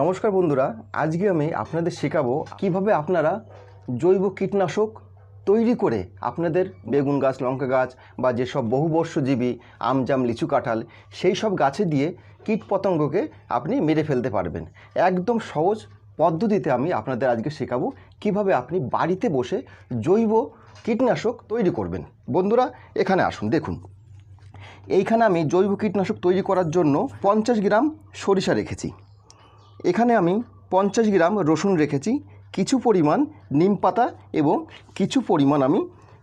নমস্কার বন্ধুরা, আজকে আমি আপনাদের শেখাবো কীভাবে আপনারা জৈব কীটনাশক তৈরি করে আপনাদের বেগুন গাছ, লঙ্কা গাছ বা যেসব বহুবর্ষজীবী আমজাম লিচু কাঁঠাল, সেই সব গাছে দিয়ে কীট পতঙ্গকে আপনি মেরে ফেলতে পারবেন। একদম সহজ পদ্ধতিতে আমি আপনাদের আজকে শেখাবো কীভাবে আপনি বাড়িতে বসে জৈব কীটনাশক তৈরি করবেন। বন্ধুরা, এখানে আসুন, দেখুন। এইখানে আমি জৈব কীটনাশক তৈরি করার জন্য পঞ্চাশ গ্রাম সরিষা রেখেছি। এখানে আমি পঞ্চাশ গ্রাম রসুন রেখেছি। কিছু পরিমাণ নিম পাতা এবং কিছু পরিমাণ আমি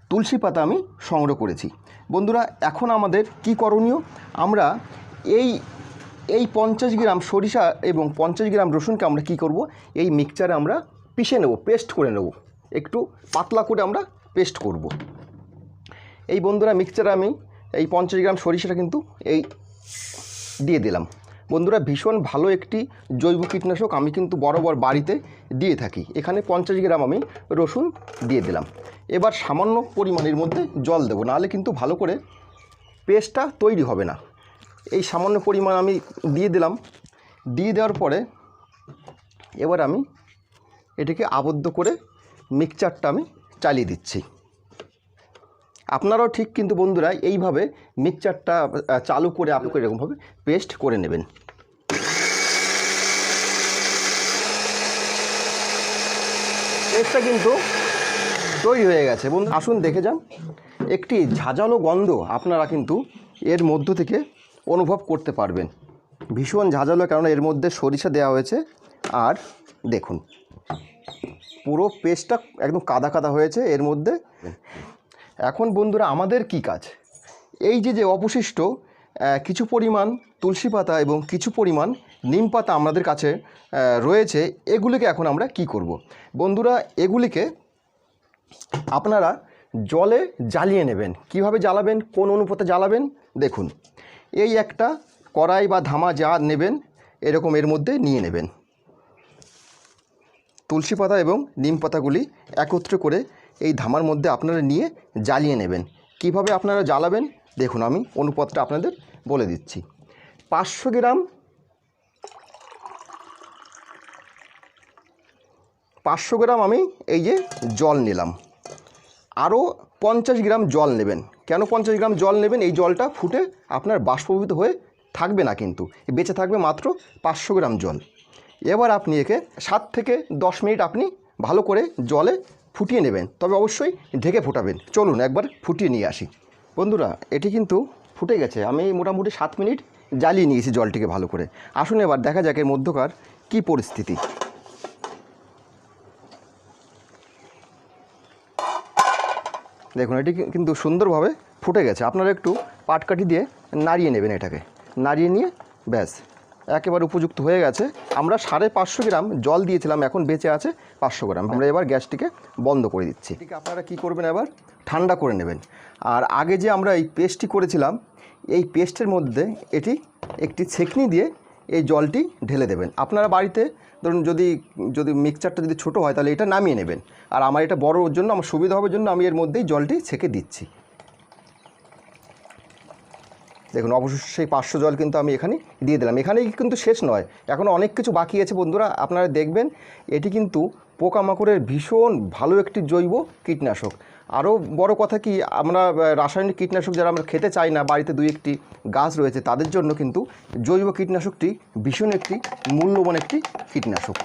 তুলসী পাতা আমি সংগ্রহ করেছি। বন্ধুরা, এখন আমাদের কি করণীয়? আমরা এই এই পঞ্চাশ গ্রাম সরিষা এবং পঞ্চাশ গ্রাম রসুনকে আমরা কি করব? এই মিক্সচারে আমরা পিষে নেব, পেস্ট করে নেব। একটু পাতলা করে আমরা পেস্ট করব। এই বন্ধুরা, মিক্সচারে আমি এই পঞ্চাশ গ্রাম সরিষাটা কিন্তু এই দিয়ে দিলাম। বন্ধুরা, ভীষণ ভালো একটি জৈব কীটনাশক আমি কিন্তু বরাবর বাড়িতে দিয়ে থাকি। এখানে পঞ্চাশ গ্রাম আমি রসুন দিয়ে দিলাম। এবার সামান্য পরিমাণের মধ্যে জল দেবো, নাহলে কিন্তু ভালো করে পেস্টটা তৈরি হবে না। এই সামান্য পরিমাণ আমি দিয়ে দিলাম। দিয়ে দেওয়ার পরে এবার আমি এটাকে আবদ্ধ করে মিক্সচারটা আমি চালিয়ে দিচ্ছি। আপনারাও ঠিক কিন্তু বন্ধুরা এইভাবে মিক্সচারটা চালু করে আপনি এরকমভাবে পেস্ট করে নেবেন। পেস্টটা কিন্তু তৈরি হয়ে গেছে। বন্ধু, আসুন দেখে যান, একটি ঝাঁঝালো গন্ধ আপনারা কিন্তু এর মধ্য থেকে অনুভব করতে পারবেন। ভীষণ ঝাঁঝালো কারণ এর মধ্যে সরিষা দেওয়া হয়েছে। আর দেখুন, পুরো পেস্টটা একদম কাদা কাদা হয়েছে এর মধ্যে। এখন বন্ধুরা আমাদের কি কাজ? এই যে যে অবশিষ্ট কিছু পরিমাণ তুলসী পাতা এবং কিছু পরিমাণ নিম পাতা আমাদের কাছে রয়েছে, এগুলিকে এখন আমরা কি করব। বন্ধুরা, এগুলিকে আপনারা জলে জ্বালিয়ে নেবেন। কীভাবে জ্বালাবেন? কোন অনুপাতে জ্বালাবেন? দেখুন, এই একটা কড়াই বা ধামা যা নেবেন, এরকম এর মধ্যে নিয়ে নেবেন। তুলসী পাতা এবং নিম পাতাগুলি একত্র করে এই ধামার মধ্যে আপনারা নিয়ে জ্বালিয়ে নেবেন। কীভাবে আপনারা জ্বালাবেন? দেখুন, আমি অনুপাতটা আপনাদের বলে দিচ্ছি। পাঁচশো গ্রাম পাঁচশো গ্রাম আমি এই যে জল নিলাম। আরও পঞ্চাশ গ্রাম জল নেবেন। কেন পঞ্চাশ গ্রাম জল নেবেন? এই জলটা ফুটে আপনার বাষ্পীভূত হয়ে থাকবে না কিন্তু। বেঁচে থাকবে মাত্র পাঁচশো গ্রাম জল। এবার আপনি একে সাত থেকে দশ মিনিট আপনি ভালো করে জলে ফুটিয়ে নেবেন, তবে অবশ্যই ঢেকে ফোটাবেন। চলুন একবার ফুটিয়ে নিয়ে আসি। বন্ধুরা, এটি কিন্তু ফুটে গেছে। আমি মোটামুটি সাত মিনিট জ্বালিয়ে নিয়েছি জলটিকে ভালো করে। আসুন এবার দেখা যাক এর মধ্যকার কী পরিস্থিতি। দেখুন, এটি কিন্তু সুন্দরভাবে ফুটে গেছে। আপনারা একটু পাটকাঠি দিয়ে নাড়িয়ে নেবেন এটাকে। নাড়িয়ে নিয়ে ব্যাস। একেবারে উপযুক্ত হয়ে গেছে। আমরা সাড়ে পাঁচশো গ্রাম জল দিয়েছিলাম, এখন বেঁচে আছে পাঁচশো গ্রাম। আমরা এবার গ্যাসটিকে বন্ধ করে দিচ্ছি। এটিকে আপনারা কি করবেন এবার? ঠান্ডা করে নেবেন। আর আগে যে আমরা এই পেস্টটি করেছিলাম, এই পেস্টের মধ্যে এটি একটি ছেঁকনি দিয়ে এই জলটি ঢেলে দেবেন। আপনারা বাড়িতে ধরুন যদি যদি মিক্সচারটা যদি ছোটো হয়, তাহলে এটা নামিয়ে নেবেন। আর আমার এটা বড় ওর জন্য, আমার সুবিধা হওয়ার জন্য আমি এর মধ্যেই জলটি ছেঁকে দিচ্ছি। দেখুন, অবশ্যই সেই পাঁচশো জল কিন্তু আমি এখানে দিয়ে দিলাম। এখানেই কিন্তু শেষ নয়। এখনও অনেক কিছু বাকি আছে বন্ধুরা, আপনারা দেখবেন, এটি কিন্তু পোকামাকড়ের ভীষণ ভালো একটি জৈব কীটনাশক। আরও বড় কথা কি, আমরা রাসায়নিক কীটনাশক যারা আমরা খেতে চাই না, বাড়িতে দুই একটি গাছ রয়েছে, তাদের জন্য কিন্তু জৈব কীটনাশকটি ভীষণ একটি মূল্যবান একটি কীটনাশক।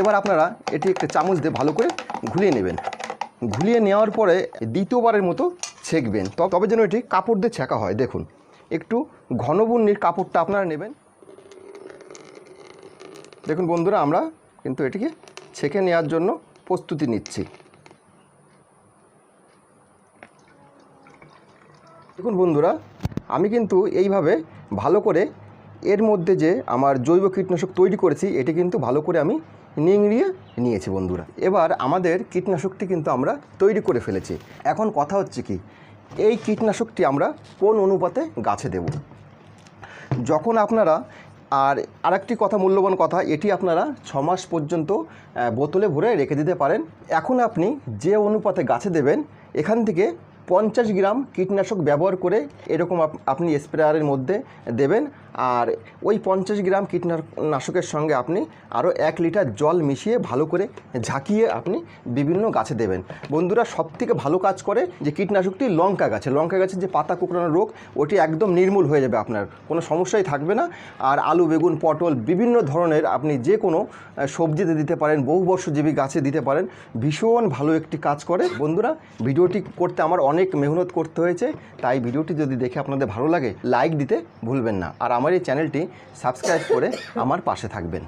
এবার আপনারা এটি একটা চামচ দিয়ে ভালো করে ঘুলিয়ে নেবেন। ঘুলিয়ে নেওয়ার পরে দ্বিতীয়বারের মতো ছেঁকবেন। তবে যেন এটি কাপড় দিয়ে ছেঁকা হয়। দেখুন, একটু ঘনবুন্নির কাপড়টা আপনারা নেবেন। দেখুন বন্ধুরা, আমরা কিন্তু এটিকে ছেঁকে নেওয়ার জন্য প্রস্তুতি নিচ্ছি। দেখুন বন্ধুরা, আমি কিন্তু এইভাবে ভালো করে এর মধ্যে যে আমার জৈব কীটনাশক তৈরি করেছি, এটি কিন্তু ভালো করে আমি নিংড়িয়ে নিয়েছি বন্ধুরা। এবার আমাদের কীটনাশকটি কিন্তু আমরা তৈরি করে ফেলেছি। এখন কথা হচ্ছে কি, এই কীটনাশকটি আমরা কোন অনুপাতে গাছে দেব? যখন আপনারা, আর আরেকটি কথা, মূল্যবান কথা, এটি আপনারা ছ মাস পর্যন্ত বোতলে ভরে রেখে দিতে পারেন। এখন আপনি যে অনুপাতে গাছে দেবেন, এখান থেকে পঞ্চাশ গ্রাম কীটনাশক ব্যবহার করে এরকম আপ- আপনি স্প্রেয়ারের মধ্যে দেবেন। আর ওই পঞ্চাশ গ্রাম কীটনাশকের সঙ্গে আপনি আরও এক লিটার জল মিশিয়ে ভালো করে ঝাঁকিয়ে আপনি বিভিন্ন গাছে দেবেন। বন্ধুরা, সবথেকে ভালো কাজ করে যে কীটনাশকটি লঙ্কা গাছে। লঙ্কা গাছের যে পাতা কুকড়ানো রোগ, ওটি একদম নির্মূল হয়ে যাবে আপনার। কোনো সমস্যাই থাকবে না। আর আলু, বেগুন, পটল বিভিন্ন ধরনের আপনি যে কোনো সবজিতে দিতে পারেন, বহুবর্ষজীবী গাছে দিতে পারেন। ভীষণ ভালো একটি কাজ করে। বন্ধুরা, ভিডিওটি করতে আমার অনেক মেহনত করতে হয়েছে। তাই ভিডিওটি যদি দেখে আপনাদের ভালো লাগে, লাইক দিতে ভুলবেন না। আর আমার এই চ্যানেলটি সাবস্ক্রাইব করে আমার পাশে থাকবেন।